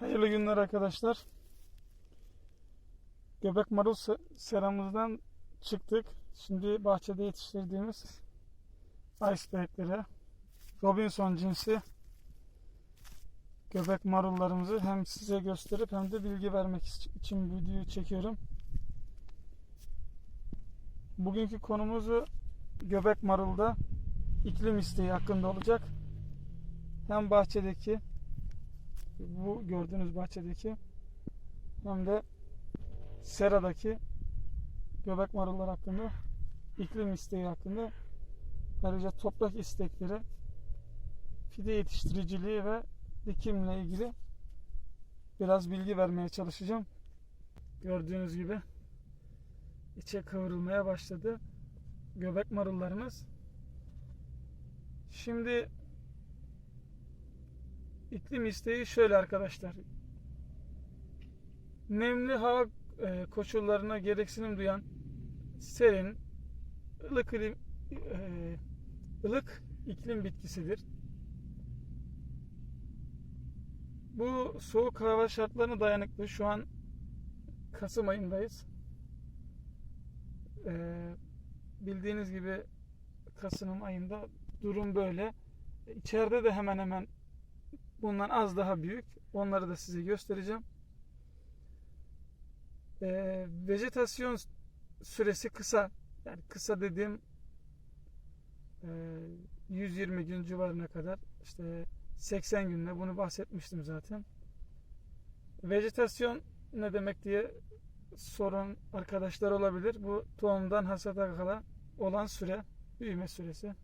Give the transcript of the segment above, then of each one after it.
Hayırlı günler arkadaşlar. Göbek marul se- seramızdan çıktık. Şimdi bahçede yetiştirdiğimiz iceberglere Robinson cinsi göbek marullarımızı hem size gösterip hem de bilgi vermek iç- için bu videoyu çekiyorum. Bugünkü konumuzu göbek marulda iklim isteği hakkında olacak. Hem bahçedeki bu gördüğünüz bahçedeki hem de seradaki göbek marullar hakkında iklim isteği hakkında ayrıca toprak istekleri fide yetiştiriciliği ve dikimle ilgili biraz bilgi vermeye çalışacağım. Gördüğünüz gibi içe kıvrılmaya başladı göbek marullarımız. Şimdi İklim isteği şöyle arkadaşlar. Nemli hava e, koşullarına gereksinim duyan serin, ılık iklim, e, ılık iklim bitkisidir. Bu soğuk hava şartlarına dayanıklı. Şu an Kasım ayındayız. E, bildiğiniz gibi Kasım ayında durum böyle. İçeride de hemen hemen Bundan az daha büyük. Onları da size göstereceğim. Ee, vejetasyon süresi kısa. Yani kısa dediğim e, 120 gün civarına kadar işte 80 günde bunu bahsetmiştim zaten. Vejetasyon ne demek diye sorun arkadaşlar olabilir. Bu tohumdan hasata kadar olan süre, büyüme süresi.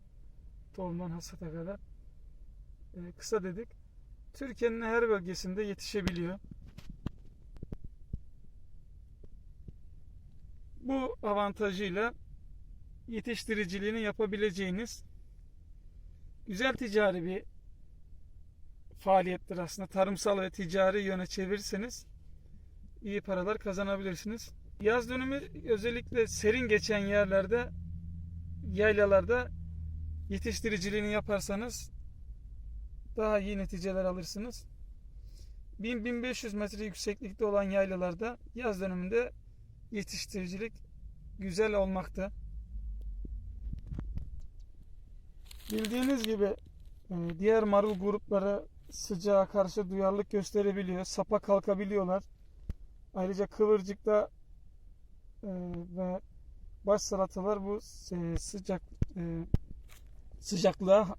Tohumdan hasata kadar. Ee, kısa dedik. Türkiye'nin her bölgesinde yetişebiliyor. Bu avantajıyla yetiştiriciliğini yapabileceğiniz güzel ticari bir faaliyettir aslında. Tarımsal ve ticari yöne çevirirseniz iyi paralar kazanabilirsiniz. Yaz dönemi özellikle serin geçen yerlerde yaylalarda yetiştiriciliğini yaparsanız daha iyi neticeler alırsınız. 1000-1500 metre yükseklikte olan yaylalarda yaz döneminde yetiştiricilik güzel olmakta. Bildiğiniz gibi e, diğer marul grupları sıcağa karşı duyarlılık gösterebiliyor. Sapa kalkabiliyorlar. Ayrıca kıvırcıkta e, ve baş salatalar bu e, sıcak sıcaklığa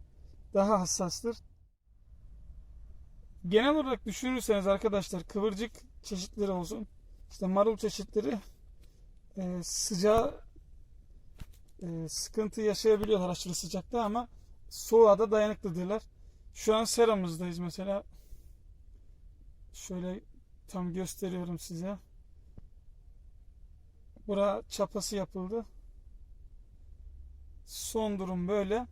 daha hassastır. Genel olarak düşünürseniz arkadaşlar kıvırcık çeşitleri olsun. işte marul çeşitleri e, sıcağa e, sıkıntı yaşayabiliyorlar aşırı sıcakta ama soğuğa da dayanıklıdırlar. Şu an seramızdayız mesela. Şöyle tam gösteriyorum size. Bura çapası yapıldı. Son durum böyle.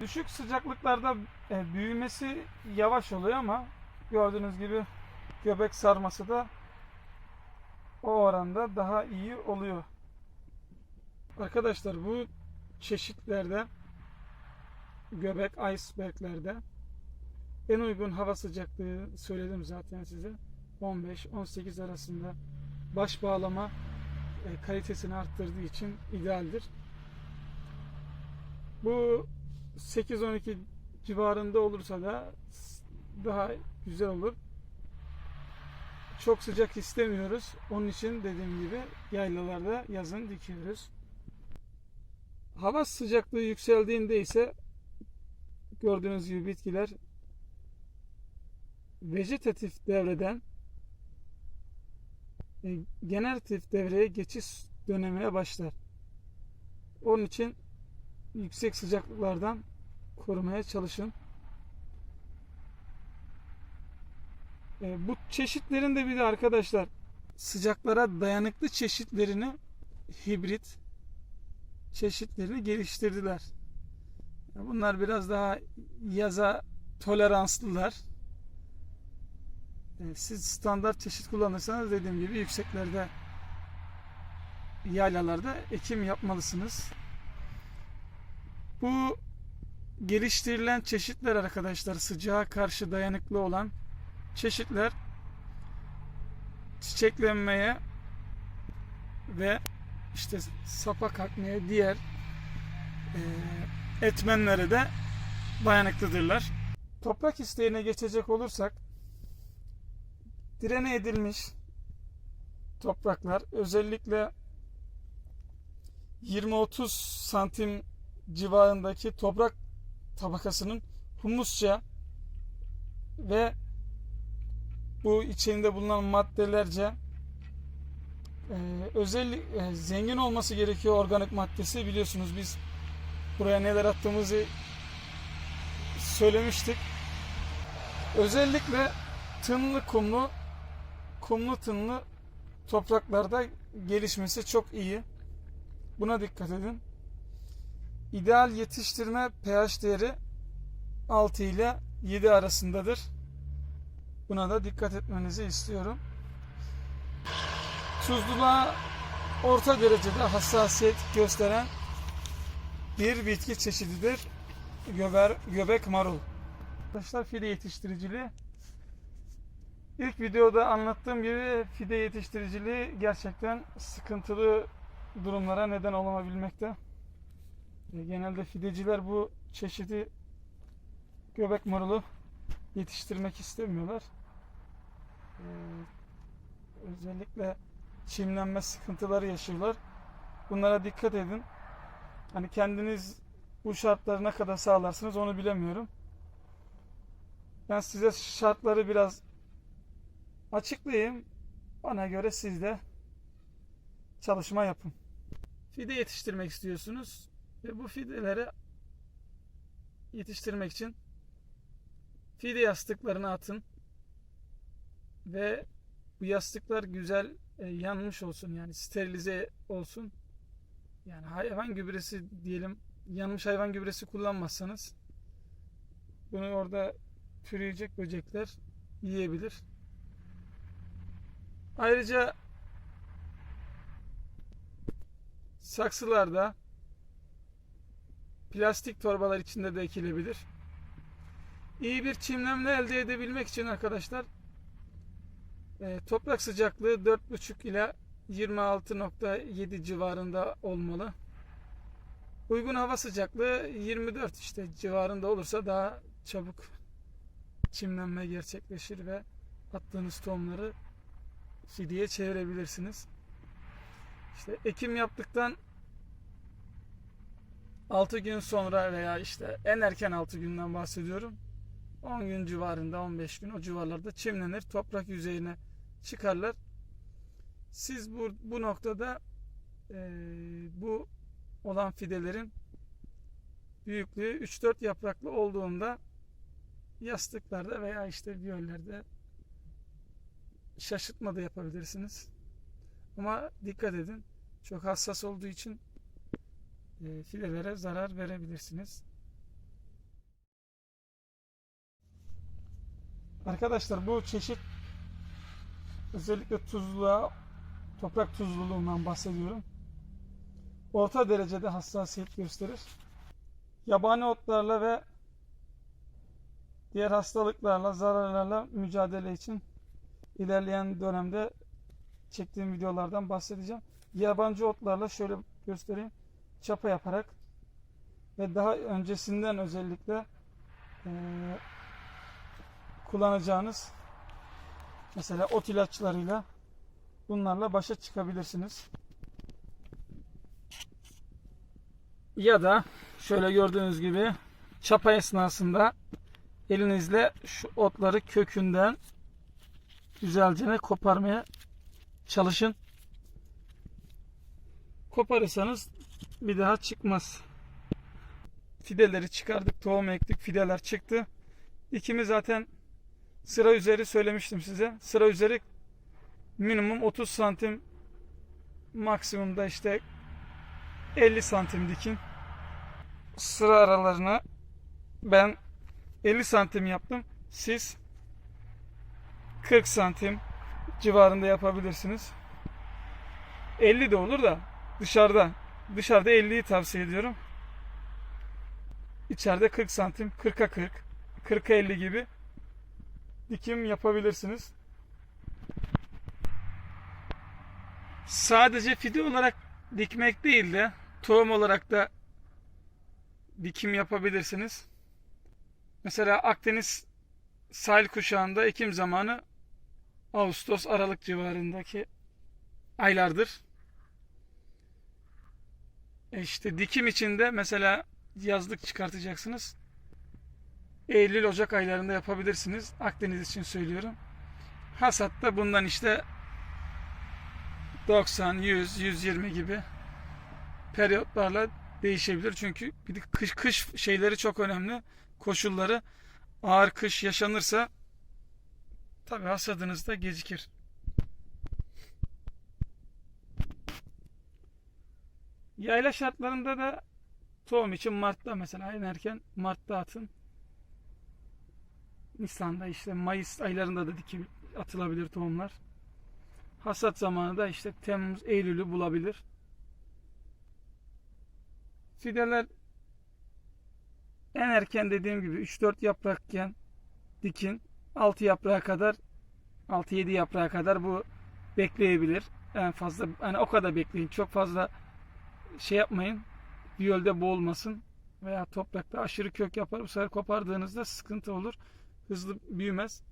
Düşük sıcaklıklarda e, büyümesi yavaş oluyor ama gördüğünüz gibi göbek sarması da o oranda daha iyi oluyor. Arkadaşlar bu çeşitlerde göbek iceberglerde en uygun hava sıcaklığı söyledim zaten size. 15-18 arasında baş bağlama e, kalitesini arttırdığı için idealdir. Bu 8-12 civarında olursa da daha güzel olur. Çok sıcak istemiyoruz. Onun için dediğim gibi yaylalarda yazın dikiyoruz. Hava sıcaklığı yükseldiğinde ise gördüğünüz gibi bitkiler vejetatif devreden e, generatif devreye geçiş dönemine başlar. Onun için yüksek sıcaklıklardan korumaya çalışın. E, bu çeşitlerin de bir de arkadaşlar sıcaklara dayanıklı çeşitlerini hibrit çeşitlerini geliştirdiler. Bunlar biraz daha yaza toleranslılar. E, siz standart çeşit kullanırsanız dediğim gibi yükseklerde yaylalarda ekim yapmalısınız. Bu geliştirilen çeşitler arkadaşlar sıcağa karşı dayanıklı olan çeşitler çiçeklenmeye ve işte sapa kalkmaya diğer e, etmenlere de dayanıklıdırlar. Toprak isteğine geçecek olursak direne edilmiş topraklar özellikle 20-30 santim civarındaki toprak tabakasının humusça ve bu içinde bulunan maddelerce e, özellik e, zengin olması gerekiyor organik maddesi biliyorsunuz biz buraya neler attığımızı söylemiştik. Özellikle tınlı kumlu kumlu tınlı topraklarda gelişmesi çok iyi. Buna dikkat edin. İdeal yetiştirme pH değeri 6 ile 7 arasındadır. Buna da dikkat etmenizi istiyorum. Tuzluluğa orta derecede hassasiyet gösteren bir bitki çeşididir. Göber, göbek marul. Arkadaşlar fide yetiştiriciliği. İlk videoda anlattığım gibi fide yetiştiriciliği gerçekten sıkıntılı durumlara neden olabilmekte. Genelde fideciler bu çeşidi göbek marulu yetiştirmek istemiyorlar. Ee, özellikle çimlenme sıkıntıları yaşıyorlar. Bunlara dikkat edin. Hani kendiniz bu şartları ne kadar sağlarsınız onu bilemiyorum. Ben size şartları biraz açıklayayım. Ona göre siz de çalışma yapın. Fide yetiştirmek istiyorsunuz ve bu fideleri yetiştirmek için fide yastıklarını atın ve bu yastıklar güzel e, yanmış olsun yani sterilize olsun. Yani hayvan gübresi diyelim yanmış hayvan gübresi kullanmazsanız bunu orada türeyecek böcekler yiyebilir. Ayrıca saksılarda plastik torbalar içinde de ekilebilir. İyi bir çimlenme elde edebilmek için arkadaşlar e, toprak sıcaklığı 4,5 ila 26.7 civarında olmalı. Uygun hava sıcaklığı 24 işte civarında olursa daha çabuk çimlenme gerçekleşir ve attığınız tohumları fideye çevirebilirsiniz. İşte ekim yaptıktan 6 gün sonra veya işte en erken 6 günden bahsediyorum. 10 gün civarında 15 gün o civarlarda çimlenir. Toprak yüzeyine çıkarlar. Siz bu, bu noktada e, bu olan fidelerin büyüklüğü 3-4 yapraklı olduğunda yastıklarda veya işte biyollerde şaşırtma da yapabilirsiniz. Ama dikkat edin. Çok hassas olduğu için fidelere zarar verebilirsiniz. Arkadaşlar bu çeşit özellikle tuzluğa, toprak tuzluluğundan bahsediyorum. Orta derecede hassasiyet gösterir. Yabani otlarla ve diğer hastalıklarla, zararlarla mücadele için ilerleyen dönemde çektiğim videolardan bahsedeceğim. Yabancı otlarla şöyle göstereyim. Çapa yaparak ve daha öncesinden özellikle e, kullanacağınız mesela ot ilaçlarıyla bunlarla başa çıkabilirsiniz. Ya da şöyle gördüğünüz gibi çapa esnasında elinizle şu otları kökünden güzelce koparmaya çalışın. Koparırsanız bir daha çıkmaz. Fideleri çıkardık, tohum ektik, fideler çıktı. Dikimi zaten sıra üzeri söylemiştim size. Sıra üzeri minimum 30 santim maksimumda işte 50 santim dikin. Sıra aralarına ben 50 santim yaptım. Siz 40 santim civarında yapabilirsiniz. 50 de olur da dışarıda dışarıda 50'yi tavsiye ediyorum. İçeride 40 santim, 40'a 40, 40'a 50 gibi dikim yapabilirsiniz. sadece fide olarak dikmek değil de tohum olarak da dikim yapabilirsiniz. Mesela Akdeniz sahil kuşağında ekim zamanı Ağustos Aralık civarındaki aylardır. E işte dikim içinde mesela yazlık çıkartacaksınız. Eylül Ocak aylarında yapabilirsiniz. Akdeniz için söylüyorum. Hasatta bundan işte 90, 100, 120 gibi periyotlarla değişebilir. Çünkü bir de kış, kış şeyleri çok önemli. Koşulları ağır kış yaşanırsa tabi hasadınız da gecikir. Yayla şartlarında da tohum için Mart'ta mesela en erken Mart'ta atın. Nisan'da işte Mayıs aylarında da dikim atılabilir tohumlar. Hasat zamanı da işte Temmuz, Eylül'ü bulabilir. Fideler en erken dediğim gibi 3-4 yaprakken dikin. 6 yaprağa kadar 6-7 yaprağa kadar bu bekleyebilir. En fazla hani o kadar bekleyin. Çok fazla şey yapmayın. Yölde boğulmasın veya toprakta aşırı kök yapar. Bu sefer kopardığınızda sıkıntı olur. Hızlı büyümez.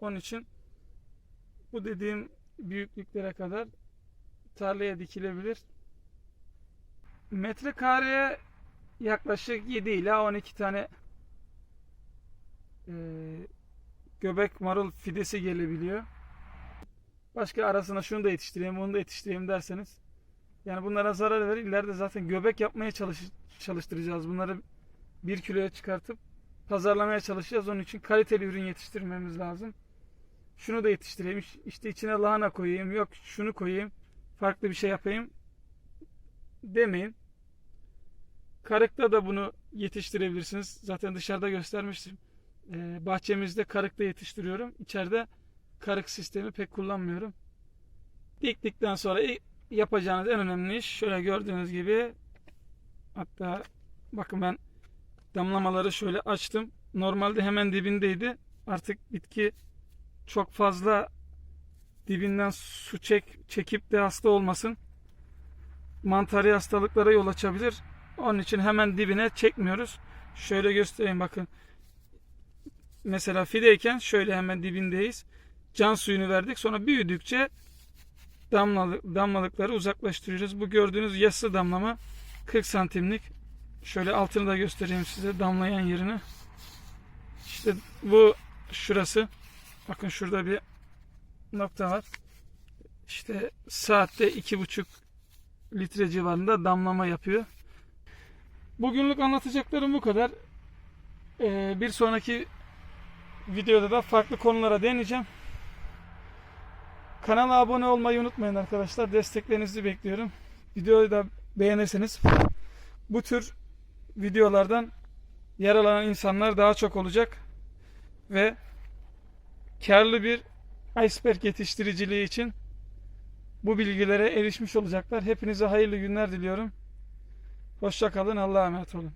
Onun için bu dediğim büyüklüklere kadar tarlaya dikilebilir. Metrekareye yaklaşık 7 ila 12 tane e, göbek marul fidesi gelebiliyor. Başka arasına şunu da yetiştireyim, bunu da yetiştireyim derseniz yani bunlara zarar verir. İleride zaten göbek yapmaya çalış, çalıştıracağız. Bunları 1 kiloya çıkartıp pazarlamaya çalışacağız. Onun için kaliteli ürün yetiştirmemiz lazım. Şunu da yetiştireyim. İşte içine lahana koyayım. Yok şunu koyayım. Farklı bir şey yapayım. Demeyin. Karıkta da bunu yetiştirebilirsiniz. Zaten dışarıda göstermiştim. Ee, bahçemizde karıkta yetiştiriyorum. İçeride karık sistemi pek kullanmıyorum. Diktikten sonra yapacağınız en önemli iş şöyle gördüğünüz gibi hatta bakın ben damlamaları şöyle açtım. Normalde hemen dibindeydi. Artık bitki çok fazla dibinden su çek, çekip de hasta olmasın. Mantari hastalıklara yol açabilir. Onun için hemen dibine çekmiyoruz. Şöyle göstereyim bakın. Mesela fideyken şöyle hemen dibindeyiz. Can suyunu verdik. Sonra büyüdükçe damlalık, damlalıkları uzaklaştırıyoruz. Bu gördüğünüz yassı damlama 40 santimlik. Şöyle altını da göstereyim size damlayan yerini. İşte bu şurası. Bakın şurada bir nokta var. İşte saatte iki buçuk litre civarında damlama yapıyor. Bugünlük anlatacaklarım bu kadar. Ee, bir sonraki videoda da farklı konulara değineceğim. Kanala abone olmayı unutmayın arkadaşlar. Desteklerinizi bekliyorum. Videoyu da beğenirseniz bu tür videolardan yaralanan insanlar daha çok olacak ve karlı bir iceberg yetiştiriciliği için bu bilgilere erişmiş olacaklar. Hepinize hayırlı günler diliyorum. Hoşça kalın. Allah'a emanet olun.